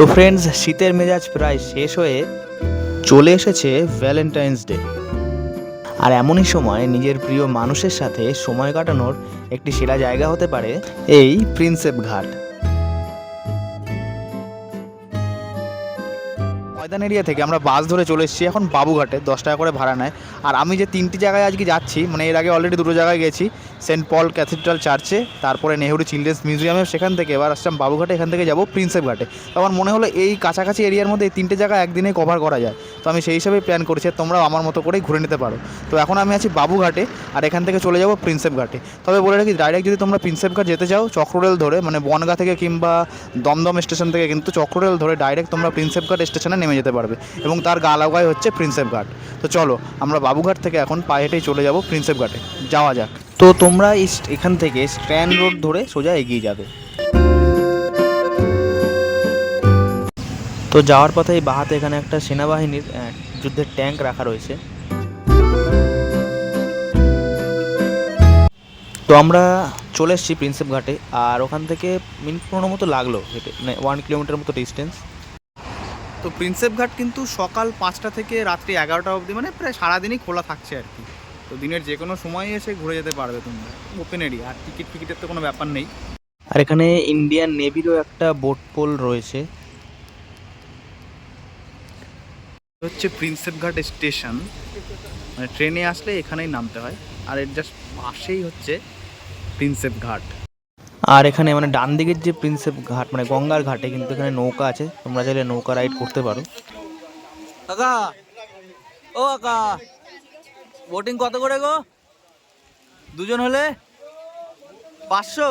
তো ফ্রেন্ডস শীতের মেজাজ প্রায় শেষ হয়ে চলে এসেছে ভ্যালেন্টাইন্স ডে আর এমনই সময় নিজের প্রিয় মানুষের সাথে সময় কাটানোর একটি সেরা জায়গা হতে পারে এই প্রিন্সেপ ঘাট। ময়দান এরিয়া থেকে আমরা বাস ধরে চলে এসেছি এখন বাবুঘাটে, দশ টাকা করে ভাড়া নেয়। আর আমি যে তিনটি জায়গায় আজকে যাচ্ছি মানে এর আগে অলরেডি দুটো জায়গায় গেছি সেন্ট পল ক্যাথিড্রাল চার্চে, তারপরে নেহেরু চিলড্রেন্স মিউজিয়ামে সেখান থেকে এবার আসলাম বাবুঘাটে, এখান থেকে যাব প্রিন্সেপ ঘাটে। আমার মনে হলো এই কাছাকাছি এরিয়ার মধ্যে এই তিনটে জায়গা একদিনে কভার করা যায়। তো আমি সেই হিসাবে প্ল্যান করেছি তোমরাও আমার মতো করেই ঘুরে নিতে পারো। তো এখন আমি আছি বাবুঘাটে, আর এখান থেকে চলে যাব প্রিন্সেপ ঘাটে। তবে বলে রাখি ডাইরেক্ট যদি তোমরা প্রিন্সেপ ঘাট যেতে চাও, চক্ররেল ধরে মানে বনগা থেকে কিংবা দমদম স্টেশন থেকে কিন্তু চক্ররেল ধরে ডাইরেক্ট তোমরা প্রিন্সেপ ঘাট স্টেশনে নেমে যেতে পারবে। এবং তার গা লাগায় হচ্ছে প্রিন্সেপ ঘাট। তো চলো, আমরা বাবুঘাট থেকে এখন পায়ে হেঁটেই চলে যাব প্রিন্সেপ ঘাটে। যাওয়া যাক। তো তোমরা এখান থেকে স্ট্র্যান্ড রোড ধরে সোজা এগিয়ে যাবে। তো যাওয়ার পথে এই বাহাতে এখানে একটা সেনাবাহিনীর যুদ্ধের ট্যাঙ্ক রাখা রয়েছে। তো আমরা চলে এসেছি প্রিন্সেপ ঘাটে, আর ওখান থেকে মিনিট পনেরো মতো লাগল হেঁটে মানে ওয়ান কিলোমিটার মতো ডিস্টেন্স তো প্রিন্সেপ ঘাট কিন্তু সকাল পাঁচটা থেকে রাত্রি এগারোটা অবধি মানে প্রায় সারাদিনই খোলা থাকছে আর কি। তো দিনের যে কোনো সময় এসে ঘুরে যেতে পারবে তোমরা ওপেন এরিয়া আর টিকিট টিকিটের তো কোনো ব্যাপার নেই। আর এখানে ইন্ডিয়ান নেভিরও একটা বোট পোল রয়েছে। হচ্ছে প্রিন্সেপ ঘাট স্টেশন মানে ট্রেনে আসলে এখানেই নামতে হয় আর এর জাস্ট পাশেই হচ্ছে প্রিন্সেপ ঘাট আর এখানে মানে ডান দিকের যে প্রিন্সেপ ঘাট মানে গঙ্গার ঘাটে কিন্তু এখানে নৌকা আছে তোমরা চাইলে নৌকা রাইড করতে পারো। কাকা ও কাকা বোটিং কত করে গো? দুজন হলে পাঁচশো?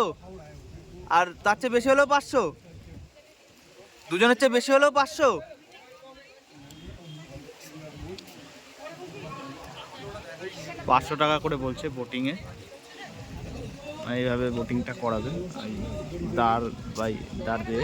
আর তার চেয়ে বেশি হলেও পাঁচশো? দুজনের চেয়ে বেশি হলেও পাঁচশো? পাঁচশো টাকা করে বলছে বোটিংয়ে এইভাবে বোটিংটা করাবে। এই দাঁড় বাই দাঁড় দিয়ে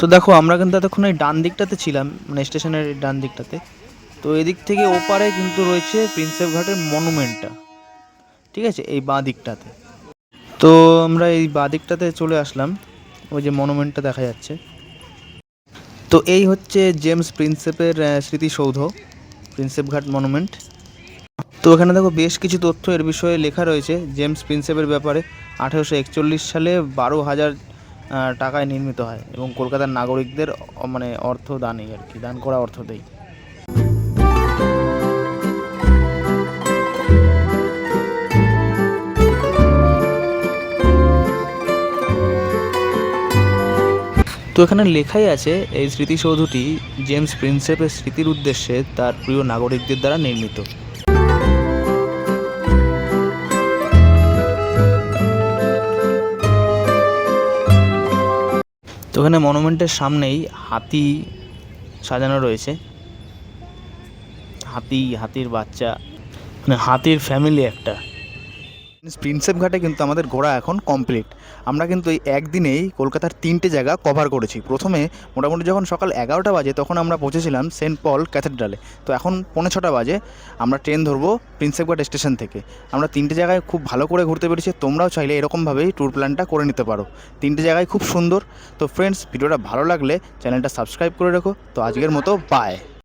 তো দেখো, আমরা কিন্তু এতক্ষণ এই ডান দিকটাতে ছিলাম মানে স্টেশনের ডান দিকটাতে। তো এদিক থেকে ওপারে কিন্তু রয়েছে প্রিন্সেপ ঘাটের মনুমেন্টটা। ঠিক আছে? এই বাঁ দিকটাতে। তো আমরা এই বাঁ দিকটাতে চলে আসলাম, ওই যে মনুমেন্টটা দেখা যাচ্ছে। তো এই হচ্ছে জেমস প্রিন্সেপের স্মৃতিসৌধ, প্রিন্সেপ ঘাট মনুমেন্ট। তো এখানে দেখো, বেশ কিছু তথ্য এর বিষয়ে লেখা রয়েছে জেমস প্রিন্সেপের ব্যাপারে। আঠেরোশো একচল্লিশ সালে বারো হাজার টাকায় নির্মিত হয় এবং কলকাতার নাগরিকদের মানে অর্থ দানই আর কি, দান করা অর্থ দেয় তো এখানে লেখাই আছে, এই স্মৃতিসৌধটি জেমস প্রিন্সেপের স্মৃতির উদ্দেশ্যে তার প্রিয় নাগরিকদের দ্বারা নির্মিত। এখানে মনুমেন্টের সামনেই হাতি সাজানো রয়েছে। হাতি হাতির বাচ্চা মানে হাতির ফ্যামিলি একটা। প্রিন্সেপ ঘাটে কিন্তু আমাদের ঘোরা এখন কমপ্লিট আমরা কিন্তু এই একদিনেই কলকাতার তিনটে জায়গা কভার করেছি। প্রথমে মোটামুটি যখন সকাল এগারোটা বাজে তখন আমরা পৌঁছেছিলাম সেন্ট পল ক্যাথেড্রালে। তো এখন পৌনে ছটা বাজে, আমরা ট্রেন ধরবো প্রিন্সেপ ঘাট স্টেশন থেকে। আমরা তিনটে জায়গায় খুব ভালো করে ঘুরতে পেরেছি, তোমরাও চাইলে এরকমভাবেই ট্যুর প্ল্যানটা করে নিতে পারো। তিনটে জায়গায় খুব সুন্দর। তো ফ্রেন্ডস ভিডিওটা ভালো লাগলে চ্যানেলটা সাবস্ক্রাইব করে রেখো। তো আজকের মতো বাই